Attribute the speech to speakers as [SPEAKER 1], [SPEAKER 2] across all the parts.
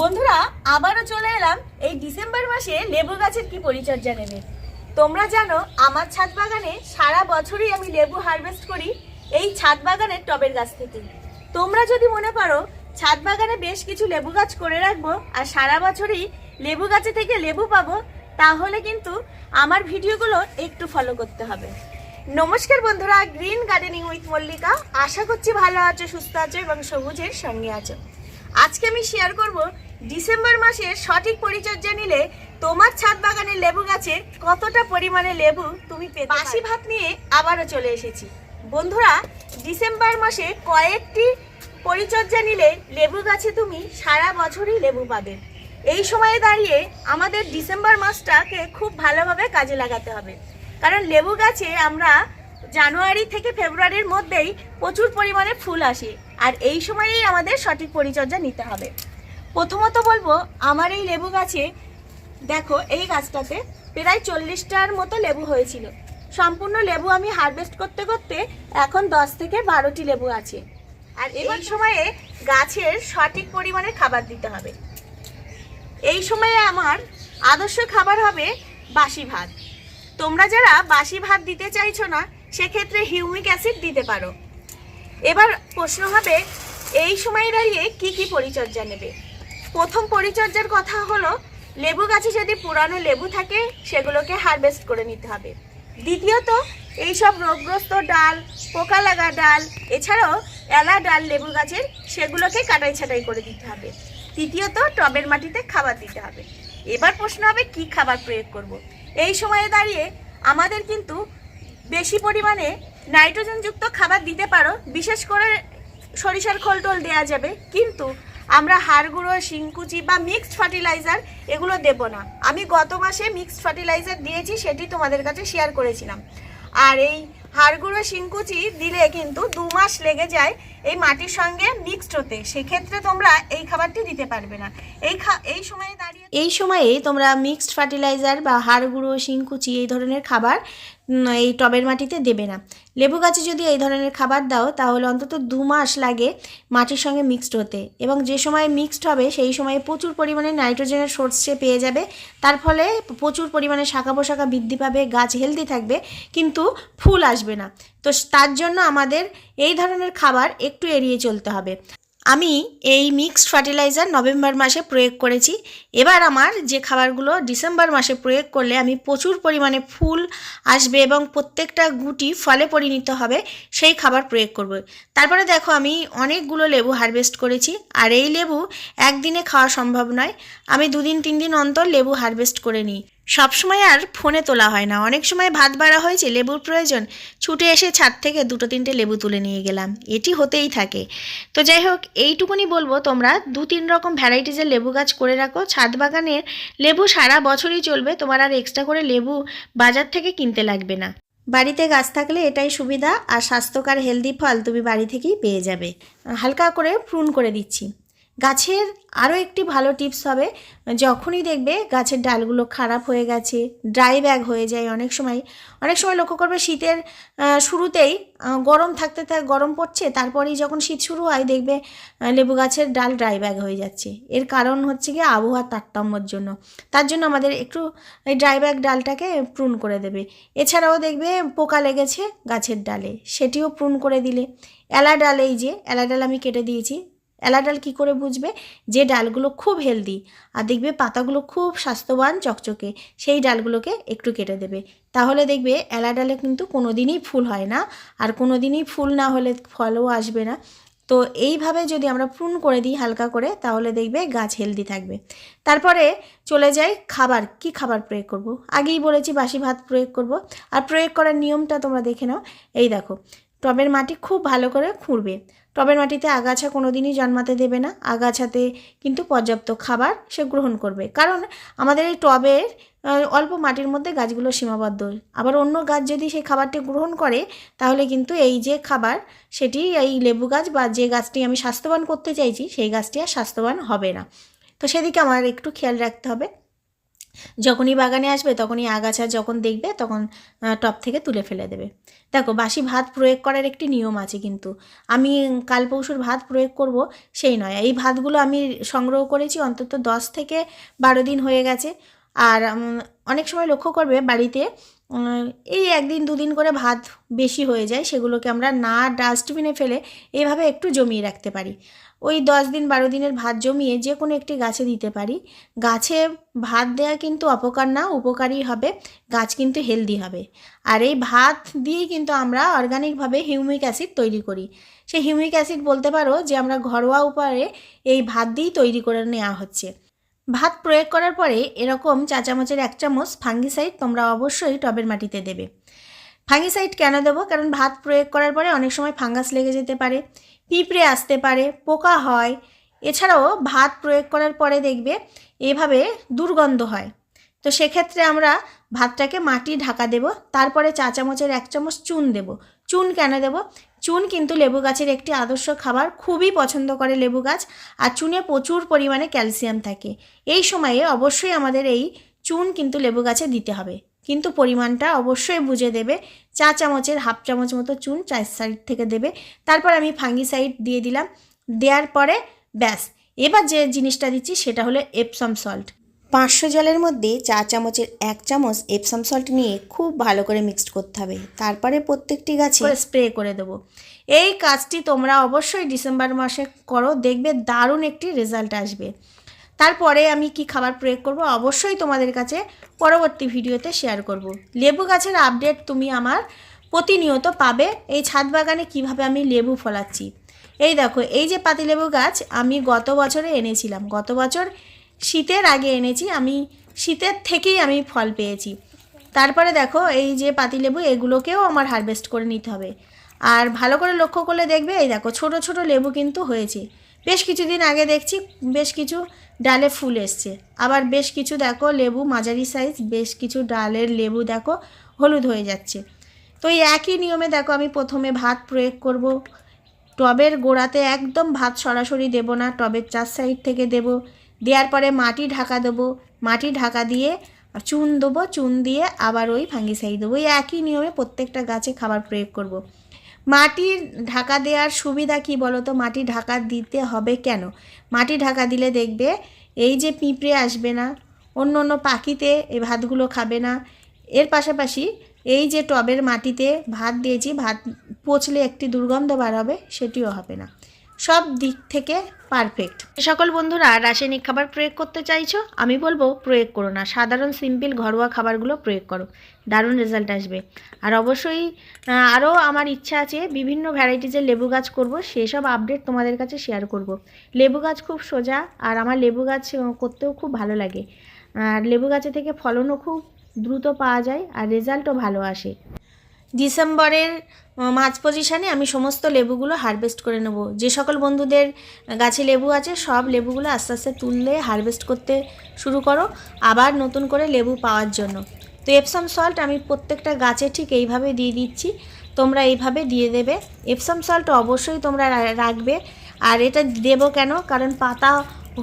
[SPEAKER 1] বন্ধুরা, আবারও চলে এলাম এই ডিসেম্বর মাসে লেবু গাছের কি পরিচর্যা নেবে। তোমরা জানো, আমার ছাদ বাগানে সারা বছরই আমি লেবু হারভেস্ট করি এই ছাদ বাগানের টবের গাছ থেকে। তোমরা যদি মনে করো ছাদ বাগানে বেশ কিছু লেবু গাছ করে রাখব আর সারা বছরই লেবু গাছে থেকে লেবু পাবো, তাহলে কিন্তু আমার ভিডিওগুলো একটু ফলো করতে হবে। নমস্কার বন্ধুরা গ্রিন গার্ডেনিং উইথ মল্লিকা। আশা করছি ভালো আছো, সুস্থ আছো এবং সবুজের সঙ্গে আছো। আজকে আমি শেয়ার করব ডিসেম্বর মাসে সঠিক পরিচর্যা নিলে তোমার ছাদ বাগানের লেবু গাছে কতটা পরিমাণে লেবু তুমি পেতে বাসি ভাত নিয়ে আবারও চলে এসেছি। বন্ধুরা, ডিসেম্বর মাসে কয়েকটি পরিচর্যা নিলে লেবু গাছে তুমি সারা বছরই লেবু পাবে। এই সময়ে দাঁড়িয়ে আমাদের ডিসেম্বর মাসটাকে খুব ভালোভাবে কাজে লাগাতে হবে। কারণ লেবু গাছে আমরা জানুয়ারি থেকে ফেব্রুয়ারির মধ্যেই প্রচুর পরিমাণে ফুল আসে। আর এই সময়েই আমাদের সঠিক পরিচর্যা নিতে হবে। প্রথমত বলব আমার এই লেবু গাছে দেখো এই গাছটাতে প্রায় চল্লিশটার মতো লেবু হয়েছিল। সম্পূর্ণ লেবু আমি হারভেস্ট করতে করতে এখন দশ থেকে বারোটি লেবু আছে। আর এই সময়ে গাছের সঠিক পরিমাণে খাবার দিতে হবে। এই সময়ে আমার আদর্শ খাবার হবে বাসি ভাত। তোমরা যারা বাসি ভাত দিতে চাইছো না সেক্ষেত্রে হিউমিক অ্যাসিড দিতে পারো। এবার প্রশ্ন হবে এই সময় দাঁড়িয়ে কি কি পরিচর্যা নেবে? প্রথম পরিচর্যার কথা হলো, লেবু গাছে যদি পুরানো লেবু থাকে, সেগুলোকে হারভেস্ট করে নিতে হবে। দ্বিতীয়ত, এইসব রোগগ্রস্ত ডাল, পোকা লাগা ডাল, এছাড়াও এলা ডাল লেবু গাছের, সেগুলোকে কাটাই ছাটাই করে দিতে হবে। তৃতীয়ত, টবের মাটিতে খাবার দিতে হবে। এবার প্রশ্ন হবে, কি খাবার প্রয়োগ করব। এই সময়ে দাঁড়িয়ে আমাদের কিন্তু বেশি পরিমাণে নাইট্রোজেনযুক্ত খাবার দিতে পারো, বিশেষ করে সরিষার খোল টোল দেওয়া যাবে। কিন্তু আমরা হাড় গুঁড়ো শিংকুচি বা মিক্সড ফার্টিলাইজার এগুলো দেব না। আমি গত মাসে মিক্সড ফার্টিলাইজার দিয়েছি, সেটি তোমাদের কাছে শেয়ার করেছিলাম। আর এই হাড় গুঁড়ো শিংকুচি দিলে কিন্তু দু মাস লেগে যায় এই মাটির সঙ্গে মিক্সড হতে। সেক্ষেত্রে তোমরা এই খাবারটি দিতে পারবে না। এই এই সময়ে দাঁড়িয়ে এই সময়ে তোমরা মিক্সড ফার্টিলাইজার বা হাড় গুঁড়ো শিংকুচি এই ধরনের খাবার এই টবের মাটিতে দেবে না। লেবু গাছে যদি এই ধরনের খাবার দাও, তাহলে অন্তত দু মাস লাগে মাটির সঙ্গে মিক্সড হতে। এবং যে সময় মিক্সড হবে, সেই সময়ে প্রচুর পরিমাণে নাইট্রোজেনের সোর্স সে পেয়ে যাবে, তার ফলে প্রচুর পরিমাণে শাখা পোশাখা বৃদ্ধি পাবে, গাছ হেলদি থাকবে, কিন্তু ফুল আসবে না। তো তার জন্য আমাদের এই ধরনের খাবার একটু এড়িয়ে চলতে হবে। আমি এই মিক্সড ফার্টিলাইজার নভেম্বর মাসে প্রয়োগ করেছি। এবার আমার যে খাবারগুলো ডিসেম্বর মাসে প্রয়োগ করলে আমি প্রচুর পরিমাণে ফুল আসবে এবং প্রত্যেকটা গুটি ফলে পরিণত হবে, সেই খাবার প্রয়োগ করব। তারপরে দেখো আমি অনেকগুলো লেবু হারভেস্ট করেছি, আর এই লেবু একদিনে খাওয়া সম্ভব নয়। আমি দুদিন তিন দিন অন্তর লেবু হারভেস্ট করে নিই। সবসময় আর ফোনে তোলা হয় না। অনেক সময় ভাত বাড়া হয়েছে লেবুর প্রয়োজন, ছুটে এসে ছাদ থেকে দুটো তিনটে লেবু তুলে নিয়ে গেলাম। এটি হতেই থাকে। তো যাই হোক, এইটুকুনি বলব, তোমরা দু তিন রকম ভ্যারাইটিজের লেবু গাছ করে রাখো। ছাদ বাগানের লেবু সারা বছরই চলবে, তোমার আর এক্সট্রা করে লেবু বাজার থেকে কিনতে লাগবে না। বাড়িতে গাছ থাকলে এটাই সুবিধা, আর স্বাস্থ্যকর হেলদি ফল তুমি বাড়ি থেকেই পেয়ে যাবে। হালকা করে প্রুন করে দিচ্ছি। গাছের আরও একটি ভালো টিপস হবে, যখনই দেখবে গাছের ডালগুলো খারাপ হয়ে গেছে ড্রাই ব্যাগ হয়ে যায় অনেক সময়। অনেক সময় লক্ষ্য করবে শীতের শুরুতেই গরম থাকতে থাক, গরম পড়ছে, তারপরেই যখন শীত শুরু হয় দেখবে লেবু গাছের ডাল ড্রাই ব্যাগ হয়ে যাচ্ছে। এর কারণ হচ্ছে গিয়ে আবহাওয়ার তারতম্যর জন্য। তার জন্য আমাদের একটু এই ড্রাই ব্যাগ ডালটাকে প্রুন করে দেবে। এছাড়াও দেখবে পোকা লেগেছে গাছের ডালে, সেটিও প্রুন করে দিলে। এলা ডাল এই যে এলা ডাল আমি কেটে দিয়েছি এলা ডাল কী করে বুঝবে? যে ডালগুলো খুব হেলদি আর দেখবে পাতাগুলো খুব স্বাস্থ্যবান চকচকে, সেই ডালগুলোকে একটু কেটে দেবে। তাহলে দেখবে এলা ডালে কিন্তু কোনো দিনই ফুল হয় না, আর কোনো দিনই ফুল না হলে ফলও আসবে না। তো এইভাবে যদি আমরা প্রুন করে দিই হালকা করে, তাহলে দেখবে গাছ হেলদি থাকবে। তারপরে চলে যাই খাবার, কি খাবার প্রয়োগ করব। আগেই বলেছি বাসি ভাত প্রয়োগ করব, আর প্রয়োগ করার নিয়মটা তোমরা দেখে নাও। এই দেখো টবের মাটি খুব ভালো করে খুঁড়বে। টবের মাটিতে আগাছা কোনো দিনই জন্মাতে দেবে না। আগাছাতে কিন্তু পর্যাপ্ত খাবার সে গ্রহণ করবে। কারণ আমাদের এই টবের অল্প মাটির মধ্যে গাছগুলো সীমাবদ্ধ। আবার অন্য গাছ যদি সেই খাবারটি গ্রহণ করে, তাহলে কিন্তু এই যে খাবার, সেটি এই লেবু গাছ বা যে গাছটি আমি স্বাস্থ্যবান করতে চাইছি, সেই গাছটি আর স্বাস্থ্যবান হবে না। তো সেদিকে আমার একটু খেয়াল রাখতে হবে।
[SPEAKER 2] যখনই বাগানে আসবে, তখনই আগাছা যখন দেখবে, তখন টপ থেকে তুলে ফেলে দেবে। দেখো, বাসি ভাত প্রয়োগ করার একটি নিয়ম আছে কিন্তু। আমি কাল পৌষুর ভাত প্রয়োগ করব সেই নয়। এই ভাতগুলো আমি সংগ্রহ করেছি অন্তত দশ থেকে বারো দিন হয়ে গেছে। আর অনেক সময় লক্ষ্য করবে বাড়িতে এই একদিন দুদিন করে ভাত বেশি হয়ে যায়, সেগুলোকে আমরা না ডাস্টবিনে ফেলে এভাবে একটু জমিয়ে রাখতে পারি। ওই দশ দিন বারো দিনের ভাত জমিয়ে যে কোনো একটি গাছে দিতে পারি। গাছে ভাত দেওয়া কিন্তু অপকার না, উপকারী হবে, গাছ কিন্তু হেলদি হবে। আর এই ভাত দিয়েই কিন্তু আমরা অর্গানিকভাবে হিউমিক অ্যাসিড তৈরি করি। সেই হিউমিক অ্যাসিড বলতে পারো যে আমরা ঘরোয়া উপায়ে এই ভাত দিয়েই তৈরি করে নেওয়া হচ্ছে। ভাত প্রয়োগ করার পরে এরকম চা চামচের এক চামচ ফাঙ্গিসাইড তোমরা অবশ্যই টবের মাটিতে দেবে। ফাঙ্গিসাইড কেন দেবো? কারণ ভাত প্রয়োগ করার পরে অনেক সময় ফাঙ্গাস লেগে যেতে পারে, পিঁপড়ে আসতে পারে, পোকা হয়। এছাড়াও ভাত প্রয়োগ করার পরে দেখবে এভাবে দুর্গন্ধ হয়। তো সেক্ষেত্রে আমরা ভাতটাকে মাটি ঢাকা দেব, তারপরে চা চামচের এক চামচ চুন দেব। চুন কেন দেব? চুন কিন্তু লেবু গাছের একটি আদর্শ খাবার, খুবই পছন্দ করে লেবু গাছ, আর চুনে প্রচুর পরিমাণে ক্যালসিয়াম থাকে। এই সময়ে অবশ্যই আমাদের এই চুন কিন্তু লেবু গাছে দিতে হবে। কিন্তু পরিমাণটা অবশ্যই বুঝে দেবে, চা চামচের হাফ চামচ মতো চুন চার সাইড থেকে দেবে। তারপর আমি ফাঙ্গিসাইড দিয়ে দিলাম। দেওয়ার পরে ব্যাস। এবার যে জিনিসটা দিচ্ছি সেটা হলো এপসম সল্ট পাঁচশো জলের মধ্যে চা চামচের এক চামচ এপসাম সল্ট নিয়ে খুব ভালো করে মিক্সড করতে হবে। তারপরে প্রত্যেকটি গাছে স্প্রে করে দেবো। এই কাজটি তোমরা অবশ্যই ডিসেম্বর মাসে করো, দেখবে দারুণ একটি রেজাল্ট আসবে। তারপরে আমি কি খাবার প্রয়োগ করব অবশ্যই তোমাদের কাছে পরবর্তী ভিডিওতে শেয়ার করব। লেবু গাছের আপডেট তুমি আমার প্রতিনিয়ত পাবে, এই ছাদ বাগানে কীভাবে আমি লেবু ফলাচ্ছি। এই দেখো, এই যে পাতিলেবু গাছ আমি গত বছরে এনেছিলাম। গত বছর শীতের আগে এনেছি, আমি শীতের থেকেই আমি ফল পেয়েছি। তারপরে দেখো, এই যে পাতিলেবু এগুলোকেও আমার হারভেস্ট করে নিতে হবে। আর ভালো করে লক্ষ্য করলে দেখবে, এই দেখো, ছোট ছোট লেবু কিন্তু হয়েছে। বেশ কিছুদিন আগে দেখছি, বেশ কিছু ডালে ফুল এসছে। আবার বেশ কিছু দেখো, লেবু মাঝারি সাইজ বেশ কিছু ডালের লেবু দেখো, হলুদ হয়ে যাচ্ছে। তো এই একই নিয়মে দেখো, আমি প্রথমে ভাত প্রয়োগ করব। টবের গোড়াতে একদম ভাত সরাসরি দেব না, টবের চার সাইড থেকে দেব। দেওয়ার পরে মাটি ঢাকা দেবো। মাটি ঢাকা দিয়ে চুন দেবো। চুন দিয়ে আবার ওই ফাঙ্গিসাইড দেবো। ওই একই নিয়মে প্রত্যেকটা গাছে খাবার প্রয়োগ করব। মাটির ঢাকা দেওয়ার সুবিধা কি বলো তো মাটি ঢাকা দিতে হবে কেন? মাটি ঢাকা দিলে দেখবে এই যে পিঁপড়ে আসবে না, অন্য অন্য পাখিতে এই ভাতগুলো খাবে না। এর পাশাপাশি এই যে টবের মাটিতে ভাত দিয়েছি, ভাত পচলে একটি দুর্গন্ধ বার হবে, সেটিও হবে না। সব দিক থেকে পারফেক্ট সকল বন্ধুরা রাসায়নিক খাবার প্রয়োগ করতে চাইছো, আমি বলব প্রয়োগ করো না। সাধারণ সিম্পল ঘরোয়া খাবারগুলো প্রয়োগ করো। দারুণ রেজাল্ট আসবে। আর অবশ্যই আরও আমার ইচ্ছা আছে বিভিন্ন ভ্যারাইটিজের লেবু গাছ করব, সেসব আপডেট তোমাদের কাছে শেয়ার করব। লেবু গাছ খুব সোজা, আর আমার লেবু গাছ করতেও খুব ভালো লাগে। আর লেবু গাছে থেকে ফলনও খুব দ্রুত পাওয়া যায়, আর রেজাল্টও ভালো আসে। ডিসেম্বরের মাঝ পজিশানে আমি সমস্ত লেবুগুলো হারভেস্ট করে নেব। যে সকল বন্ধুদের গাছে লেবু আছে, সব লেবুগুলো আস্তে আস্তে তুললে, হারভেস্ট করতে শুরু করো, আবার নতুন করে লেবু পাওয়ার জন্য। তো এপসাম সল্ট আমি প্রত্যেকটা গাছে ঠিক এইভাবে দিয়ে দিচ্ছি, তোমরা এইভাবে দিয়ে দেবে। এপসাম সল্ট অবশ্যই তোমরা রাখবে। আর এটা দেবো কেন? কারণ পাতা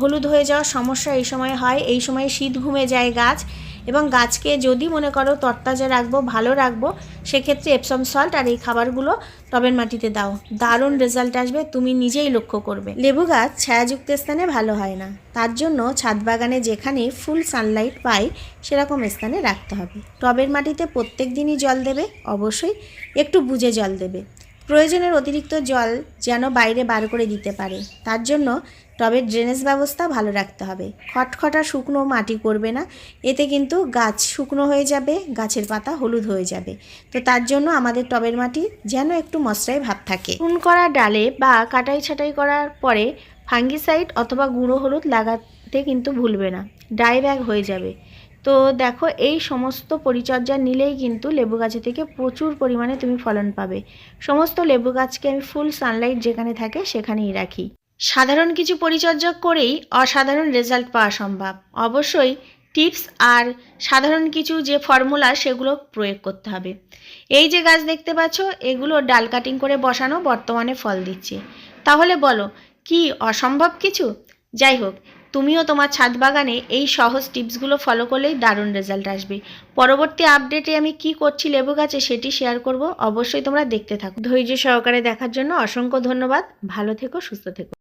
[SPEAKER 2] হলুদ হয়ে যাওয়ার সমস্যা এই সময় হয়। এই সময় শীত ঘুমে যায় গাছ। এবং গাছকে যদি মনে করো তরতাজা রাখব, ভালো রাখব, সেক্ষেত্রে এপসম সল্ট আর এই খাবারগুলো টবের মাটিতে দাও। দারুণ রেজাল্ট আসবে, তুমি নিজেই লক্ষ্য করবে। লেবু গাছ ছায়াযুক্ত স্থানে ভালো হয় না। তার জন্য ছাদ বাগানে যেখানে ফুল সানলাইট পাই, সেরকম স্থানে রাখতে হবে। টবের মাটিতে প্রত্যেক দিনই জল দেবে, অবশ্যই একটু বুঝে জল দেবে। প্রয়োজনের অতিরিক্ত জল যেন বাইরে বার করে দিতে পারে। তার জন্য টবের ড্রেনেজ ব্যবস্থা ভালো রাখতে হবে। খটখটা শুকনো মাটি করবে না। এতে কিন্তু গাছ শুকনো হয়ে যাবে, গাছের পাতা হলুদ হয়ে যাবে। তো তার জন্য আমাদের টবের মাটি যেন একটু মশরাই ভাব থাকে। চুন করা ডালে বা কাটাই ছাটাই করার পরে ফাঙ্গিসাইড অথবা গুঁড়ো হলুদ লাগাতে কিন্তু ভুলবে না। ডাই ব্যাগ হয়ে যাবে। তো দেখো, এই সমস্ত পরিচর্যা নিলেই কিন্তু লেবু গাছে থেকে প্রচুর পরিমাণে তুমি ফলন পাবে। সমস্ত লেবু গাছকে আমি ফুল সানলাইট যেখানে থাকে সেখানেই রাখি। সাধারণ কিছু পরিচর্যা করেই অসাধারণ রেজাল্ট পাওয়া সম্ভব। অবশ্যই টিপস আর সাধারণ কিছু যে ফর্মুলা সেগুলো প্রয়োগ করতে হবে। এই যে গাছ দেখতে পাচ্ছ, এগুলো ডাল কাটিং করে বসানো, বর্তমানে ফল দিচ্ছে। তাহলে বলো, কি অসম্ভব কিছু? যাই হোক, তুমিও তোমার ছাদ বাগানে এই সহজ টিপসগুলো ফলো করলেই দারুণ রেজাল্ট আসবে। পরবর্তী আপডেটে আমি কি করছি লেবু গাছে সেটি শেয়ার করব, অবশ্যই তোমরা দেখতে থাকো। ধৈর্য সহকারে দেখার জন্য অসংখ্য ধন্যবাদ। ভালো থেকো, সুস্থ থেকো।